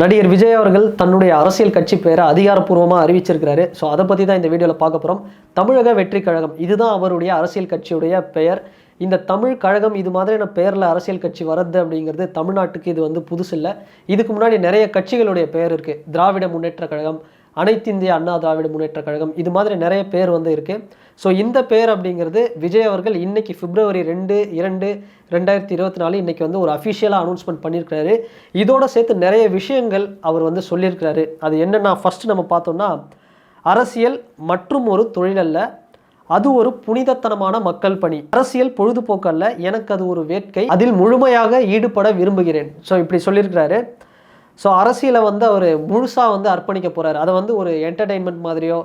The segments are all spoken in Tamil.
நடிகர் விஜய் அவர்கள் தன்னுடைய அரசியல் கட்சி பேரை அதிகாரப்பூர்வமாக அறிவிச்சிருக்கிறாரு. ஸோ அதை பற்றி தான் இந்த வீடியோவில் பார்க்க போகிறோம் தமிழக வெற்றி கழகம் இதுதான் அவருடைய அரசியல் கட்சியுடைய பெயர். இந்த தமிழ் கழகம் இது மாதிரியான பெயரில் அரசியல் கட்சி வரது அப்படிங்கிறது தமிழ்நாட்டுக்கு இது வந்து புதுசு இல்லை இதுக்கு முன்னாடி நிறைய கட்சிகளுடைய பெயர் இருக்குது திராவிட முன்னேற்ற கழகம் அனைத்து இந்திய அண்ணா திராவிட முன்னேற்ற கழகம் இது மாதிரி நிறைய பேர் வந்து இருக்குது ஸோ இந்த பேர் அப்படிங்கிறது விஜய் அவர்கள் இன்றைக்கி பிப்ரவரி ரெண்டு இரண்டு ரெண்டாயிரத்தி இருபத்தி நாலு இன்றைக்கி வந்து ஒரு அஃபிஷியலாக அனௌன்ஸ்மெண்ட் பண்ணியிருக்கிறாரு. இதோட சேர்த்து நிறைய விஷயங்கள் அவர் வந்து சொல்லியிருக்கிறாரு. அது என்னென்னா ஃபஸ்ட்டு நம்ம பார்த்தோம்னா அரசியல் மற்றும் ஒரு தொழிலல்ல அது ஒரு புனிதத்தனமான மக்கள் பணி. அரசியல் பொழுதுபோக்கு அல்ல எனக்கு அது ஒரு வேட்கை அதில் முழுமையாக ஈடுபட விரும்புகிறேன். ஸோ இப்படி சொல்லியிருக்கிறாரு. ஸோ அரசியலை வந்து அவர் முழுசாக வந்து அர்ப்பணிக்க போகிறாரு அதை வந்து ஒரு என்டர்டெயின்மெண்ட் மாதிரியோ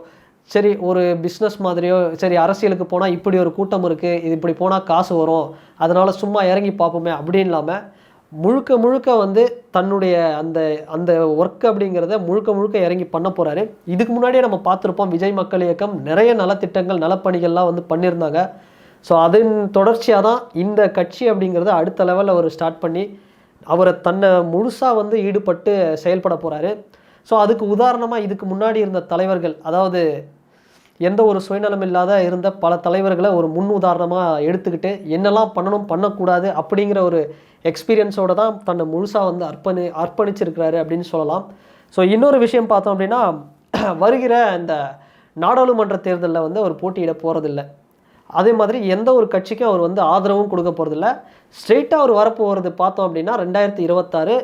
சரி ஒரு பிஸ்னஸ் மாதிரியோ சரி அரசியலுக்கு போனால் இப்படி ஒரு கூட்டம் இருக்குது இது இப்படி போனால் காசு வரும் அதனால் சும்மா இறங்கி பார்ப்போமே அப்படின்னு இல்லாமல் முழுக்க முழுக்க வந்து தன்னுடைய அந்த அந்த ஒர்க் அப்படிங்கிறத முழுக்க முழுக்க இறங்கி பண்ண போகிறாரு இதுக்கு முன்னாடியே நம்ம பார்த்துருப்போம் விஜய் மக்கள் இயக்கம் நிறைய நலத்திட்டங்கள் நலப்பணிகள்லாம் வந்து பண்ணியிருந்தாங்க. ஸோ அதன் தொடர்ச்சியாக தான் இந்த கட்சி அப்படிங்கிறத அடுத்த லெவலில் அவர் ஸ்டார்ட் பண்ணி அவரை தன்னை முழுசாக வந்து ஈடுபட்டு செயல்பட போகிறாரு ஸோ அதுக்கு உதாரணமாக இதுக்கு முன்னாடி இருந்த தலைவர்கள் அதாவது எந்த ஒரு சுயநலம் இல்லாத இருந்த பல தலைவர்களை ஒரு முன் உதாரணமாக எடுத்துக்கிட்டு என்னெல்லாம் பண்ணணும் பண்ணக்கூடாது அப்படிங்கிற ஒரு எக்ஸ்பீரியன்ஸோடு தான் தன்னை முழுசாக வந்து அர்ப்பணி அர்ப்பணிச்சிருக்கிறாரு அப்படின்னு சொல்லலாம். ஸோ இன்னொரு விஷயம் பார்த்தோம் அப்படின்னா வருகிற இந்த நாடாளுமன்ற தேர்தலில் வந்து அவர் போட்டியிட போகிறதில்ல அதே மாதிரி எந்த ஒரு கட்சிக்கும் அவர் வந்து ஆதரவும் கொடுக்க போகிறதில்ல ஸ்ட்ரெயிட்டாக அவர் வரப்போகிறது பார்த்தோம் அப்படின்னா ரெண்டாயிரத்தி இருபத்தாறு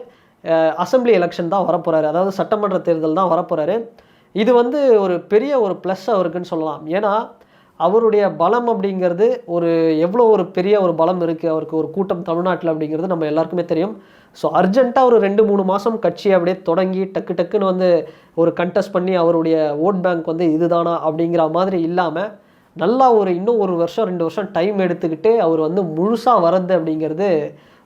அசம்பிளி எலெக்ஷன் தான் வரப்போகிறாரு அதாவது சட்டமன்ற தேர்தல் தான் வரப்போகிறாரு இது வந்து ஒரு பெரிய ஒரு ப்ளஸ் அவருக்குன்னு சொல்லலாம். ஏன்னா அவருடைய பலம் அப்படிங்கிறது ஒரு எவ்வளோ ஒரு பெரிய ஒரு பலம் இருக்குது அவருக்கு ஒரு கூட்டம் தமிழ்நாட்டில் அப்படிங்கிறது நம்ம எல்லாருக்குமே தெரியும். ஸோ அர்ஜென்ட்டாக ஒரு ரெண்டு மூணு மாதம் கட்சியை அப்படியே தொடங்கி டக்கு டக்குன்னு வந்து ஒரு கண்டெஸ்ட் பண்ணி அவருடைய ஓட் பேங்க் வந்து இதுதானா அப்படிங்கிற மாதிரி இல்லாமல் நல்லா ஒரு இன்னும் ஒரு வருஷம் ரெண்டு வருஷம் டைம் எடுத்துக்கிட்டு அவர் வந்து முழுசாக வரது அப்படிங்கிறது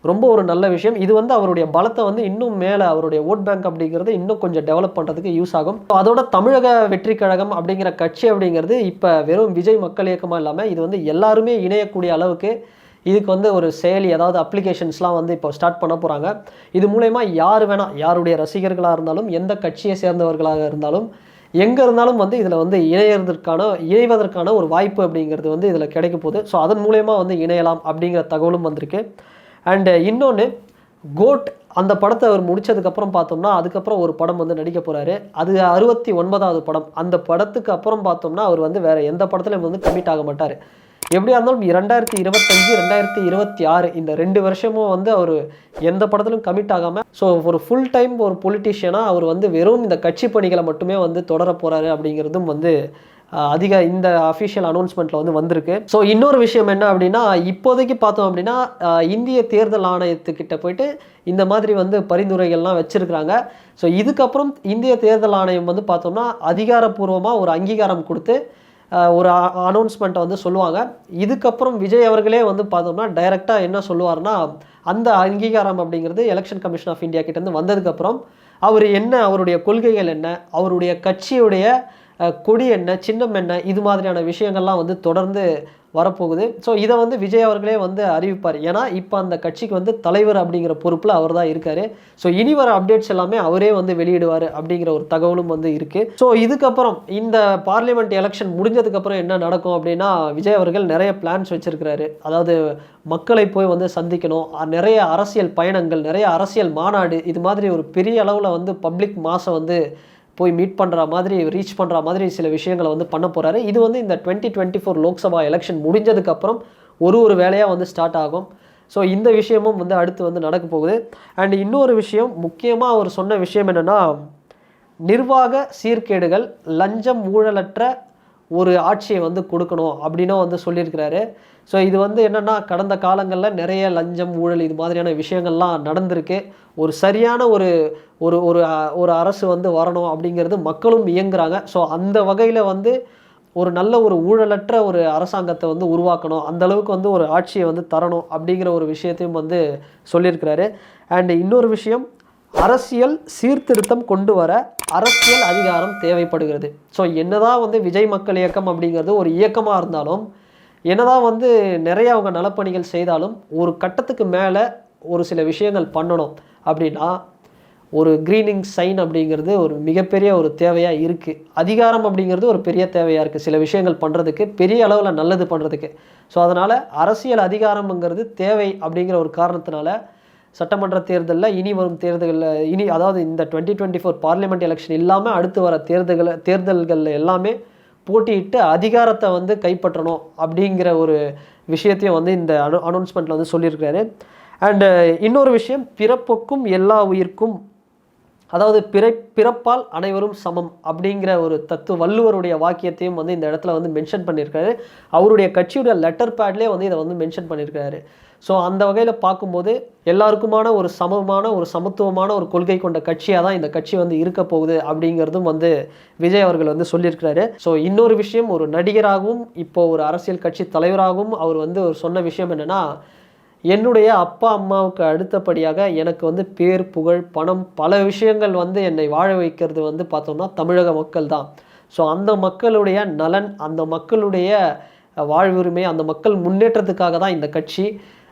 ரொம்ப ஒரு நல்ல விஷயம். இது வந்து அவருடைய பலத்தை வந்து இன்னும் மேலே அவருடைய ஓட் பேங்க் அப்படிங்கிறது இன்னும் கொஞ்சம் டெவலப் பண்ணுறதுக்கு யூஸ் ஆகும். ஸோ அதோட தமிழக வெற்றி கழகம் அப்படிங்கிற கட்சி அப்படிங்கிறது இப்போ வெறும் விஜய் மக்கள் இயக்கமாக இல்லாமல் இது வந்து எல்லாருமே இணையக்கூடிய அளவுக்கு இதுக்கு வந்து ஒரு செயலி அதாவது அப்ளிகேஷன்ஸ்லாம் வந்து இப்போ ஸ்டார்ட் பண்ண போகிறாங்க இது மூலயமா யார் வேணால் யாருடைய ரசிகர்களாக இருந்தாலும் எந்த கட்சியை சேர்ந்தவர்களாக இருந்தாலும் எங்கே இருந்தாலும் வந்து இதில் வந்து இணையறதற்கான இணைவதற்கான ஒரு வாய்ப்பு அப்படிங்கிறது வந்து இதில் கிடைக்க போகுது. ஸோ அதன் மூலயமா வந்து இணையலாம் அப்படிங்கிற தகவலும் வந்திருக்கு. அண்டு இன்னொன்று கோட் அந்த படத்தை அவர் முடித்ததுக்கப்புறம் பார்த்தோம்னா அதுக்கப்புறம் ஒரு படம் வந்து நடிக்க போகிறாரு அது அறுபத்தி ஒன்பதாவது படம். அந்த படத்துக்கு அப்புறம் பார்த்தோம்னா அவர் வந்து வேறு எந்த படத்துலையும் வந்து கமிட் ஆக மாட்டார். எப்படியா இருந்தாலும் ரெண்டாயிரத்தி இருபத்தஞ்சு ரெண்டாயிரத்தி இருபத்தி ஆறு இந்த ரெண்டு வருஷமும் வந்து அவர் எந்த படத்திலும் கமிட் ஆகாமல் ஸோ ஒரு ஃபுல் டைம் ஒரு பொலிட்டிஷியனாக அவர் வந்து வெறும் இந்த கட்சி பணிகளை மட்டுமே வந்து தொடர போகிறாரு அப்படிங்கிறதும் வந்து அதிக இந்த அஃபிஷியல் அனௌன்ஸ்மெண்ட்டில் வந்து வந்திருக்கு. ஸோ இன்னொரு விஷயம் என்ன அப்படின்னா இப்போதைக்கு பார்த்தோம் அப்படின்னா இந்திய தேர்தல் ஆணையத்துக்கிட்ட போயிட்டு இந்த மாதிரி வந்து பரிந்துரைகள்லாம் வச்சுருக்கிறாங்க. ஸோ இதுக்கப்புறம் இந்திய தேர்தல் ஆணையம் வந்து பார்த்தோம்னா அதிகாரப்பூர்வமாக ஒரு அங்கீகாரம் கொடுத்து ஒரு அனௌன்ஸ்மெண்ட்டை வந்து சொல்லுவாங்க. இதுக்கப்புறம் விஜய் அவர்களே வந்து பார்த்தோம்னா டைரெக்டாக என்ன சொல்லுவார்னா அந்த அங்கீகாரம் அப்படிங்கிறது எலெக்ஷன் கமிஷன் ஆஃப் இந்தியா கிட்டேருந்து வந்ததுக்கப்புறம் அவர் என்ன அவருடைய கொள்கைகள் என்ன அவருடைய கட்சியுடைய கொடி என்ன சின்னம் என்ன இது மாதிரியான விஷயங்கள்லாம் வந்து தொடர்ந்து வரப்போகுது. ஸோ இதை வந்து விஜய் அவர்களே வந்து அறிவிப்பார். ஏன்னா இப்போ அந்த கட்சிக்கு வந்து தலைவர் அப்படிங்கிற பொறுப்பில் அவர் தான் இருக்கார். ஸோ இனி வர அப்டேட்ஸ் எல்லாமே அவரே வந்து வெளியிடுவார் அப்படிங்கிற ஒரு தகவலும் வந்து இருக்குது ஸோ இதுக்கப்புறம் இந்த பார்லிமெண்ட் எலெக்ஷன் முடிஞ்சதுக்கப்புறம் என்ன நடக்கும் அப்படின்னா விஜய் அவர்கள் நிறைய பிளான்ஸ் வச்சுருக்கிறாரு. அதாவது மக்களை போய் வந்து சந்திக்கணும். நிறைய அரசியல் பயணங்கள் நிறைய அரசியல் மாநாடு இது மாதிரி ஒரு பெரிய அளவில் வந்து பப்ளிக் மாசை வந்து போய் மீட் பண்ணுற மாதிரி ரீச் பண்ணுற மாதிரி சில விஷயங்களை வந்து பண்ண போகிறாரு இது வந்து இந்த twenty twenty four Lok Sabha election முடிஞ்சதுக்கப்புறம் ஒரு ஒரு வேலையாக வந்து ஸ்டார்ட் ஆகும். ஸோ இந்த விஷயமும் வந்து அடுத்து வந்து நடக்க போகுது. அண்ட் இன்னொரு விஷயம் முக்கியமாக அவர் சொன்ன விஷயம் என்னென்னா நிர்வாக சீர்கேடுகள் லஞ்சம் ஊழலற்ற ஒரு ஆட்சியை வந்து கொடுக்கணும் அப்படின்னும் வந்து சொல்லியிருக்கிறாரு. ஸோ இது வந்து என்னென்னா கடந்த காலங்களில் நிறைய லஞ்சம் ஊழல் இது மாதிரியான விஷயங்கள்லாம் நடந்திருக்கு. ஒரு சரியான ஒரு ஒரு ஒரு ஒரு அரசு வந்து வரணும் அப்படிங்கிறது மக்களும் இயங்குறாங்க. ஸோ அந்த வகையில் வந்து ஒரு நல்ல ஒரு ஊழலற்ற ஒரு அரசாங்கத்தை வந்து உருவாக்கணும். அந்த அளவுக்கு வந்து ஒரு ஆட்சியை வந்து தரணும் அப்படிங்கிற ஒரு விஷயத்தையும் வந்து சொல்லியிருக்கிறாரு. அண்ட் இன்னொரு விஷயம் அரசியல் சீர்திருத்தம் கொண்டு வர அரசியல் அதிகாரம் தேவைப்படுகிறது. ஸோ என்னதான் வந்து விஜய் மக்கள் இயக்கம் அப்படிங்கிறது ஒரு இயக்கமாக இருந்தாலும் என்னதான் வந்து நிறைய அவங்க நலப்பணிகள் செய்தாலும் ஒரு கட்டத்துக்கு மேலே ஒரு சில விஷயங்கள் பண்ணணும் அப்படின்னா ஒரு க்ரீனிங் சைன் அப்படிங்கிறது ஒரு மிகப்பெரிய ஒரு தேவையாக இருக்குது அதிகாரம் அப்படிங்கிறது ஒரு பெரிய தேவையாக இருக்குது சில விஷயங்கள் பண்ணுறதுக்கு பெரிய அளவில் நல்லது பண்ணுறதுக்கு ஸோ அதனால் அரசியல் அதிகாரம்ங்கிறது தேவை அப்படிங்கிற ஒரு காரணத்தினால சட்டமன்ற தேர்தலில் இனி வரும் தேர்தலில் இனி அதாவது இந்த twenty twenty four parliament election இல்லாமல் அடுத்து வர தேர்தல்களை தேர்தல்களில் எல்லாமே போட்டியிட்டு அதிகாரத்தை வந்து கைப்பற்றணும் அப்படிங்கிற ஒரு விஷயத்தையும் வந்து இந்த அனௌன்ஸ்மெண்ட்டில் வந்து சொல்லியிருக்காரு அண்டு இன்னொரு விஷயம் பிறப்புக்கும் எல்லா உயிர்க்கும் அதாவது பிற பிறப்பால் அனைவரும் சமம் அப்படிங்கிற ஒரு தத்துவ வள்ளுவருடைய வாக்கியத்தையும் வந்து இந்த இடத்துல வந்து மென்ஷன் பண்ணியிருக்காரு. அவருடைய கட்சியுடைய லெட்டர் பேட்லேயே வந்து இதை வந்து மென்ஷன் பண்ணியிருக்காரு. ஸோ அந்த வகையில் பார்க்கும்போது எல்லாருக்குமான ஒரு சமமான ஒரு சமத்துவமான ஒரு கொள்கை கொண்ட கட்சியாக தான் இந்த கட்சி வந்து இருக்க போகுது அப்படிங்கிறதும் வந்து விஜய் அவர்கள் வந்து சொல்லியிருக்கிறாரு. ஸோ இன்னொரு விஷயம் ஒரு நடிகராகவும் இப்போ ஒரு அரசியல் கட்சி தலைவராகவும் அவர் வந்து ஒரு சொன்ன விஷயம் என்னென்னா என்னுடைய அப்பா அம்மாவுக்கு அடுத்தபடியாக எனக்கு வந்து பேர் புகழ் பணம் பல விஷயங்கள் வந்து என்னை வாழ வைக்கிறது வந்து பார்த்தோம்னா தமிழக மக்கள் தான். ஸோ அந்த மக்களுடைய நலன் அந்த மக்களுடைய வாழ்வுரிமை அந்த மக்கள் முன்னேற்றத்துக்காக தான் இந்த கட்சி.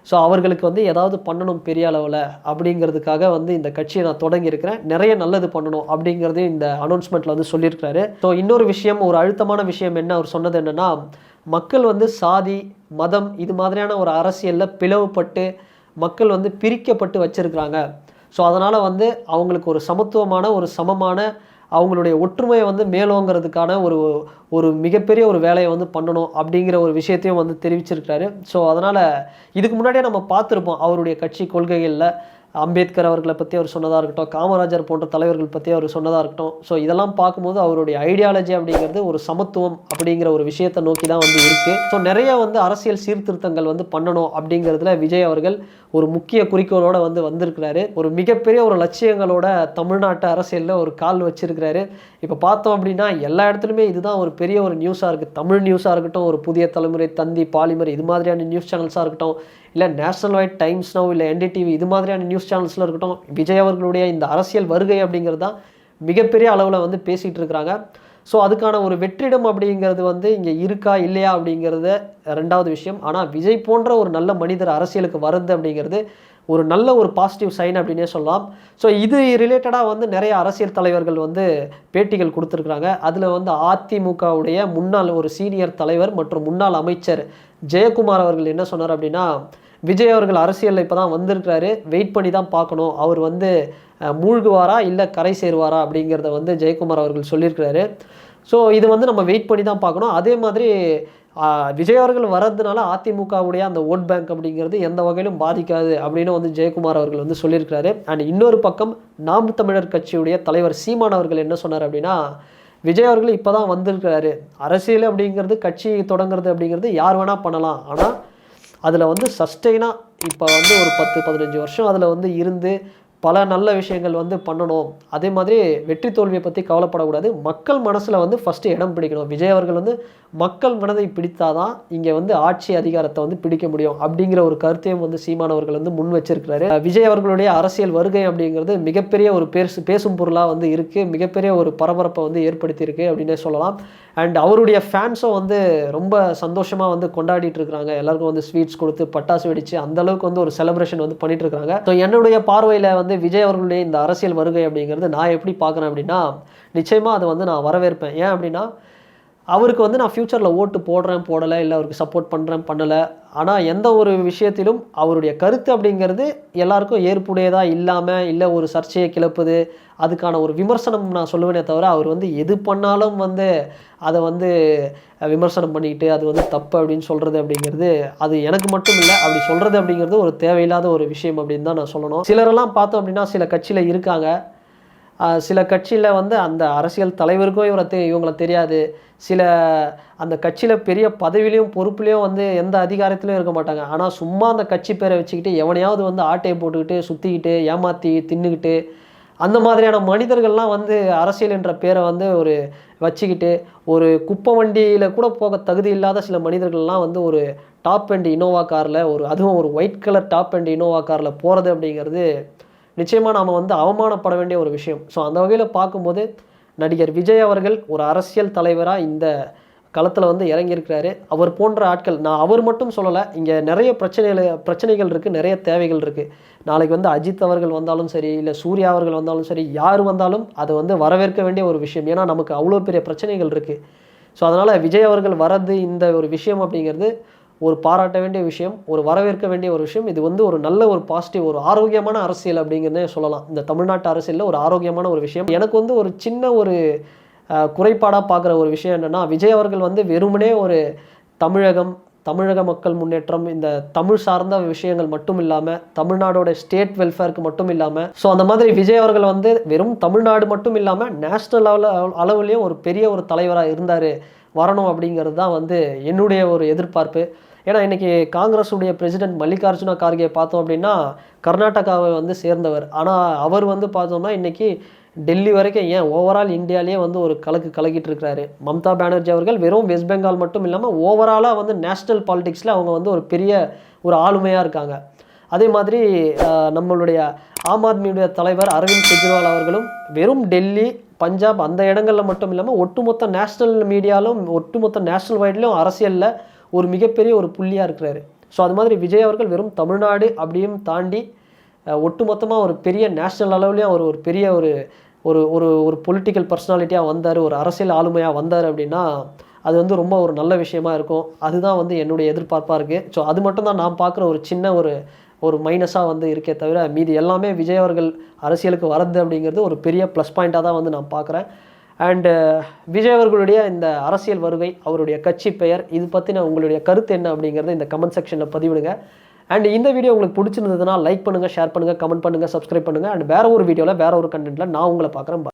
ஸோ அவர்களுக்கு வந்து ஏதாவது பண்ணணும் பெரிய அளவில் அப்படிங்கிறதுக்காக வந்து இந்த கட்சியை நான் தொடங்கியிருக்கிறேன். நிறைய நல்லது பண்ணணும் அப்படிங்கிறதையும் இந்த அனௌன்ஸ்மெண்ட்டில் வந்து சொல்லியிருக்கிறாரு. ஸோ இன்னொரு விஷயம் ஒரு அழுத்தமான விஷயம் என்ன அவர் சொன்னது என்னென்னா மக்கள் வந்து சாதி மதம் இது மாதிரியான ஒரு அரசியலில் பிளவுபட்டு மக்கள் வந்து பிரிக்கப்பட்டு வச்சுருக்கிறாங்க. ஸோ அதனால் வந்து அவங்களுக்கு ஒரு சமத்துவமான ஒரு சமமான அவங்களுடைய ஒற்றுமையை வந்து மேலோங்கிறதுக்கான ஒரு ஒரு மிகப்பெரிய ஒரு வேலையை வந்து பண்ணணும் அப்படிங்கிற ஒரு விஷயத்தையும் வந்து தெரிவிச்சிருக்கிறாரு. ஸோ அதனால் இதுக்கு முன்னாடியே நம்ம பார்த்துருப்போம் அவருடைய கட்சி கொள்கைகளில். அம்பேத்கர் அவர்களை பற்றி அவர் சொன்னதாக இருக்கட்டும் காமராஜர் போன்ற தலைவர்கள் பற்றி அவர் சொன்னதாக இருக்கட்டும். ஸோ இதெல்லாம் பார்க்கும்போது அவருடைய ஐடியாலஜி அப்படிங்கிறது ஒரு சமத்துவம் அப்படிங்கிற ஒரு விஷயத்தை நோக்கி தான் வந்து இருக்குது ஸோ நிறைய வந்து அரசியல் சீர்திருத்தங்கள் வந்து பண்ணணும் அப்படிங்கிறதுல விஜய் அவர்கள் ஒரு முக்கிய குறிக்கோளோடு வந்து வந்திருக்கிறாரு. ஒரு மிகப்பெரிய ஒரு லட்சியங்களோட தமிழ்நாட்டு அரசியலில் ஒரு கால் வச்சிருக்கிறாரு. இப்போ பார்த்தோம் அப்படின்னா எல்லா இடத்துலையுமே இதுதான் ஒரு பெரிய ஒரு நியூஸாக இருக்குது தமிழ் நியூஸாக இருக்கட்டும் ஒரு புதிய தலைமுறை தந்தி பாலிமர் இது மாதிரியான நியூஸ் சேனல்ஸாக இருக்கட்டும் இல்லை நேஷனல் வைட் டைம்ஸ்னோ இல்லை என்டிடிவி இது மாதிரியான நியூஸ் சேனல்ஸில் இருக்கட்டும் விஜய் அவர்களுடைய இந்த அரசியல் வருகை அப்படிங்கிறது தான் மிகப்பெரிய அளவில் வந்து பேசிகிட்டு இருக்கிறாங்க. ஸோ அதுக்கான ஒரு வெற்றிடம் அப்படிங்கிறது வந்து இங்கே இருக்கா இல்லையா அப்படிங்கிறத ரெண்டாவது விஷயம். ஆனால் விஜய் போன்ற ஒரு நல்ல மனிதர் அரசியலுக்கு வருது அப்படிங்கிறது ஒரு நல்ல ஒரு பாசிட்டிவ் சைன் அப்படின்னே சொல்லலாம். ஸோ இது ரிலேட்டடாக வந்து நிறைய அரசியல் தலைவர்கள் வந்து பேட்டிகள் கொடுத்துருக்குறாங்க. அதில் வந்து அதிமுகவுடைய முன்னாள் ஒரு சீனியர் தலைவர் மற்றும் முன்னாள் அமைச்சர் ஜெயக்குமார் அவர்கள் என்ன சொன்னார் அப்படின்னா விஜய் அவர்கள் அரசியலில் இப்போ தான் வந்திருக்கிறாரு. வெயிட் பண்ணி தான் பார்க்கணும். அவர் வந்து மூழ்குவாரா இல்லை கரை சேருவாரா அப்படிங்கிறத வந்து ஜெயக்குமார் அவர்கள் சொல்லியிருக்கிறாரு. ஸோ இது வந்து நம்ம வெயிட் பண்ணி தான் பார்க்கணும். அதே மாதிரி விஜய் அவர்கள் வர்றதுனால அதிமுகவுடைய அந்த ஓட் பேங்க் அப்படிங்கிறது எந்த வகையிலும் பாதிக்காது அப்படின்னு வந்து ஜெயக்குமார் அவர்கள் வந்து சொல்லியிருக்கிறாரு. அண்ட் இன்னொரு பக்கம் நாம் தமிழர் கட்சியுடைய தலைவர் சீமான் அவர்கள் என்ன சொன்னார் அப்படின்னா விஜய் அவர்கள் இப்போ தான் வந்திருக்கிறாரு. அரசியல் அப்படிங்கிறது கட்சி தொடங்குறது அப்படிங்கிறது யார் வேணால் பண்ணலாம். ஆனால் அதில் வந்து சஸ்டெயினாக இப்போ வந்து ஒரு பத்து பதினஞ்சு வருஷம் அதில் வந்து இருந்து பல நல்ல விஷயங்கள் வந்து பண்ணணும். அதே மாதிரி வெற்றி தோல்வியை பற்றி கவலைப்படக்கூடாது. மக்கள் மனசில் வந்து ஃபஸ்ட்டு இடம் பிடிக்கணும். விஜய் அவர்கள் வந்து மக்கள் மனதை பிடித்தாதான் இங்கே வந்து ஆட்சி அதிகாரத்தை வந்து பிடிக்க முடியும் அப்படிங்கிற ஒரு கருத்தையும் வந்து சீமான் அவர்கள் வந்து முன் வச்சிருக்கிறாரு. விஜய் அவர்களுடைய அரசியல் வருகை அப்படிங்கிறது மிகப்பெரிய ஒரு பேசு பேசும் பொருளாக வந்து இருக்குது மிகப்பெரிய ஒரு பரபரப்பை வந்து ஏற்படுத்தியிருக்கு அப்படின்னே சொல்லலாம். அண்ட் அவருடைய ஃபேன்ஸும் வந்து ரொம்ப சந்தோஷமாக வந்து கொண்டாடிட்டு இருக்கிறாங்க. எல்லாருக்கும் வந்து ஸ்வீட்ஸ் கொடுத்து பட்டாசு வெடிச்சு அந்த அளவுக்கு வந்து ஒரு செலிப்ரேஷன் வந்து பண்ணிட்டு இருக்காங்க ஸோ என்னுடைய பார்வையில் வந்து விஜய் அவர்களுடைய இந்த அரசியல் வருகை அப்படிங்கிறது நான் எப்படி பார்க்குறேன் அப்படின்னா நிச்சயமாக அதை வந்து நான் வரவேற்பேன். ஏன் அப்படின்னா அவருக்கு வந்து நான் ஃப்யூச்சரில் ஓட்டு போடுறேன் போடலை இல்லை அவருக்கு சப்போர்ட் பண்ணுறேன் பண்ணலை. ஆனால் எந்த ஒரு விஷயத்திலும் அவருடைய கருத்து அப்படிங்கிறது எல்லாருக்கும் ஏற்புடையதாக இல்லாமல் இல்லை ஒரு சர்ச்சையை கிளப்புது அதுக்கான ஒரு விமர்சனம் நான் சொல்லுவேனே தவிர அவர் வந்து எது பண்ணாலும் வந்து அதை வந்து விமர்சனம் பண்ணிக்கிட்டு அது வந்து தப்பு அப்படின்னு சொல்கிறது அப்படிங்கிறது அது எனக்கு மட்டும் இல்லை அப்படி சொல்கிறது அப்படிங்கிறது ஒரு தேவையில்லாத ஒரு விஷயம் அப்படின்னு தான் நான் சொல்லணும். சிலரெல்லாம் பார்த்தோம் அப்படின்னா சில கட்சியில் இருக்காங்க. சில கட்சியில் வந்து அந்த அரசியல் தலைவருக்கும் இவரை தெ இவங்களை தெரியாது. சில அந்த கட்சியில் பெரிய பதவியிலையும் பொறுப்புலையும் வந்து எந்த அதிகாரத்திலையும் இருக்க மாட்டாங்க. ஆனால் சும்மா அந்த கட்சி பேரை வச்சுக்கிட்டு எவனையாவது வந்து ஆட்டையை போட்டுக்கிட்டு சுற்றிக்கிட்டு ஏமாற்றி தின்னுக்கிட்டு அந்த மாதிரியான மனிதர்கள்லாம் வந்து அரசியல் என்ற பேரை வந்து ஒரு வச்சுக்கிட்டு ஒரு குப்பை வண்டியில் கூட போக தகுதி இல்லாத சில மனிதர்கள்லாம் வந்து ஒரு டாப் அண்ட் இனோவா காரில் ஒரு அதுவும் ஒரு white colour top end Innova காரில் போகிறது அப்படிங்கிறது நிச்சயமாக நாம் வந்து அவமானப்பட வேண்டிய ஒரு விஷயம். ஸோ அந்த வகையில் பார்க்கும்போது நடிகர் விஜய் அவர்கள் ஒரு அரசியல் தலைவராக இந்த களத்தில் வந்து இறங்கியிருக்கிறாரு. அவர் போன்ற ஆட்கள் நான் அவர் மட்டும் சொல்லலை இங்கே நிறைய பிரச்சனைகள் பிரச்சனைகள் இருக்குது நிறைய தேவைகள் இருக்குது நாளைக்கு வந்து அஜித் அவர்கள் வந்தாலும் சரி இல்லை சூர்யா அவர்கள் வந்தாலும் சரி யார் வந்தாலும் அதை வந்து வரவேற்க வேண்டிய ஒரு விஷயம். ஏன்னா நமக்கு அவ்வளோ பெரிய பிரச்சனைகள் இருக்குது ஸோ அதனால் விஜய் அவர்கள் வரது இந்த ஒரு விஷயம் அப்படிங்கிறது ஒரு பாராட்ட வேண்டிய விஷயம் ஒரு வரவேற்க வேண்டிய ஒரு விஷயம் இது வந்து ஒரு நல்ல ஒரு பாசிட்டிவ் ஒரு ஆரோக்கியமான அரசியல் அப்படிங்கிறதே சொல்லலாம். இந்த தமிழ்நாட்டு அரசியலில் ஒரு ஆரோக்கியமான ஒரு விஷயம். எனக்கு வந்து ஒரு சின்ன ஒரு குறைபாடாக பார்க்குற ஒரு விஷயம் என்னென்னா விஜய் அவர்கள் வந்து வெறுமனே ஒரு தமிழகம் தமிழக மக்கள் முன்னேற்றம் இந்த தமிழ் சார்ந்த விஷயங்கள் மட்டும் இல்லாமல் தமிழ்நாடோட ஸ்டேட் வெல்ஃபேருக்கு மட்டும் இல்லாமல் ஸோ அந்த மாதிரி விஜய் அவர்கள் வந்து வெறும் தமிழ்நாடு மட்டும் இல்லாமல் நேஷ்னல் லெவலில் அளவுலேயும் ஒரு பெரிய ஒரு தலைவராக இருந்தார் வரணும் அப்படிங்கிறது தான் வந்து என்னுடைய ஒரு எதிர்பார்ப்பு. ஏன்னா இன்றைக்கி காங்கிரஸுடைய பிரசிடென்ட் மல்லிகார்ஜுன கார்கே பார்த்தோம் அப்படின்னா கர்நாடகாவை வந்து சேர்ந்தவர். ஆனால் அவர் வந்து பார்த்தோம்னா இன்றைக்கி டெல்லி வரைக்கும் ஏன் ஓவரால் இந்தியாவிலே வந்து ஒரு கலக்கு கலக்கிட்டு இருக்கிறாரு. மம்தா பானர்ஜி அவர்கள் வெறும் வெஸ்ட் பெங்கால் மட்டும் இல்லாமல் ஓவராலாக வந்து நேஷ்னல் பாலிடிக்ஸில் அவங்க வந்து ஒரு பெரிய ஒரு ஆளுமையாக இருக்காங்க. அதே மாதிரி நம்மளுடைய ஆம் ஆத்மியுடைய தலைவர் அரவிந்த் கெஜ்ரிவால் அவர்களும் வெறும் டெல்லி பஞ்சாப் அந்த இடங்களில் மட்டும் இல்லாமல் ஒட்டுமொத்த நேஷ்னல் மீடியாலும் ஒட்டுமொத்த நேஷ்னல் வைட்லையும் அரசியலில் ஒரு மிகப்பெரிய ஒரு புள்ளியாக இருக்கிறாரு. ஸோ அது மாதிரி விஜய் அவர்கள் வெறும் தமிழ்நாடு அப்படியும் தாண்டி ஒட்டுமொத்தமாக ஒரு பெரிய நேஷ்னல் அளவுலேயும் அவர் ஒரு பெரிய ஒரு ஒரு ஒரு ஒரு பொலிட்டிக்கல் பர்சனாலிட்டியாக வந்தார் ஒரு அரசியல் ஆளுமையாக வந்தார் அப்படின்னா அது வந்து ரொம்ப ஒரு நல்ல விஷயமா இருக்கும். அதுதான் வந்து என்னுடைய எதிர்பார்ப்பாக இருக்குது ஸோ அது மட்டும் தான் நான் பார்க்குற ஒரு சின்ன ஒரு ஒரு மைனஸாக வந்து இருக்கே தவிர மீதி எல்லாமே விஜய் அவர்கள் அரசியலுக்கு வரது அப்படிங்கிறது ஒரு பெரிய ப்ளஸ் பாயிண்ட்டாக தான் வந்து நான் பார்க்குறேன். அண்டு uh, விஜய் அவர்களுடைய இந்த அரசியல் வருகை அவருடைய கட்சி பெயர் இது பற்றின உங்களுடைய கருத்து என்ன அப்படிங்கிறத இந்த கமெண்ட் செக்ஷனில் பதிவிடுங்க. அண்ட் இந்த வீடியோ உங்களுக்கு பிடிச்சிருந்ததுன்னா லைக் பண்ணுங்கள் ஷேர் பண்ணுங்கள் கமெண்ட் பண்ணுங்கள் சப்ஸ்கிரைப் பண்ணுங்கள் அண்ட் வேறு ஒரு வீடியோவில் வேறு ஒரு கண்டென்ட்டில் நான் உங்களை பார்க்குறேன்.